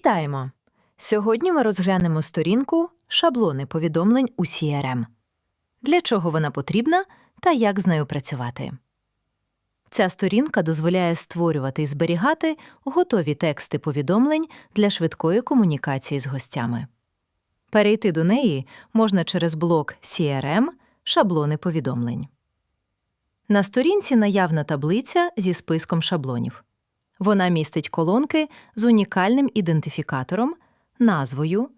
Вітаємо! Сьогодні ми розглянемо сторінку шаблони повідомлень у CRM. Для чого вона потрібна та як з нею працювати. Ця сторінка дозволяє створювати і зберігати готові тексти повідомлень для швидкої комунікації з гостями. Перейти до неї можна через блок CRM шаблони повідомлень. На сторінці наявна таблиця зі списком шаблонів. Вона містить колонки з унікальним ідентифікатором, назвою,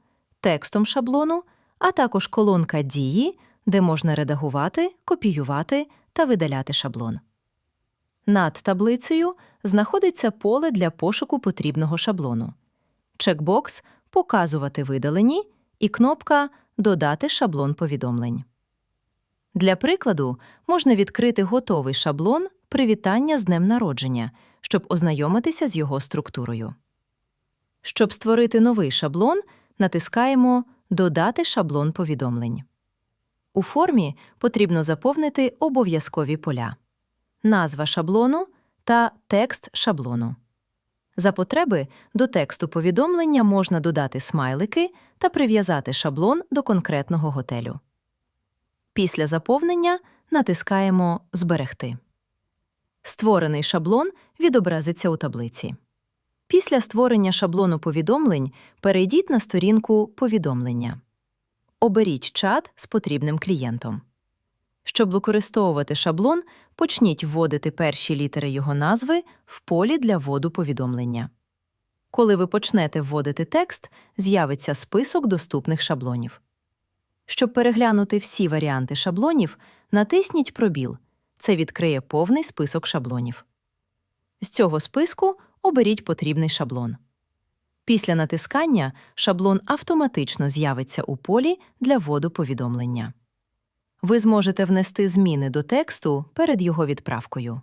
текстом шаблону, а також колонка дії, де можна редагувати, копіювати та видаляти шаблон. Над таблицею знаходиться поле для пошуку потрібного шаблону, чекбокс Показувати видалені і кнопка Додати шаблон повідомлень. Для прикладу можна відкрити готовий шаблон Привітання з днем народження, щоб ознайомитися з його структурою. Щоб створити новий шаблон, натискаємо Додати шаблон повідомлень. У формі потрібно заповнити обов'язкові поля назва шаблону та текст шаблону. За потреби до тексту повідомлення можна додати смайлики та прив'язати шаблон до конкретного готелю. Після заповнення натискаємо Зберегти. Створений шаблон відобразиться у таблиці. Після створення шаблону повідомлень перейдіть на сторінку Повідомлення. Оберіть чат з потрібним клієнтом. Щоб використовувати шаблон, почніть вводити перші літери його назви в полі для вводу повідомлення. Коли ви почнете вводити текст, з'явиться список доступних шаблонів. Щоб переглянути всі варіанти шаблонів, натисніть пробіл. Це відкриє повний список шаблонів. З цього списку оберіть потрібний шаблон. Після натискання шаблон автоматично з'явиться у полі для вводу повідомлення. Ви зможете внести зміни до тексту перед його відправкою.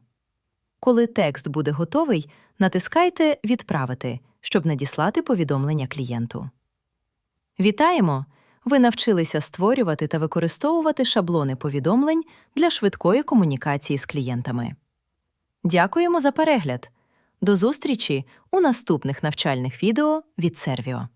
Коли текст буде готовий, натискайте Відправити, щоб надіслати повідомлення клієнту. Вітаємо! Ви навчилися створювати та використовувати шаблони повідомлень для швидкої комунікації з клієнтами. Дякуємо за перегляд! До зустрічі у наступних навчальних відео від Сервіо.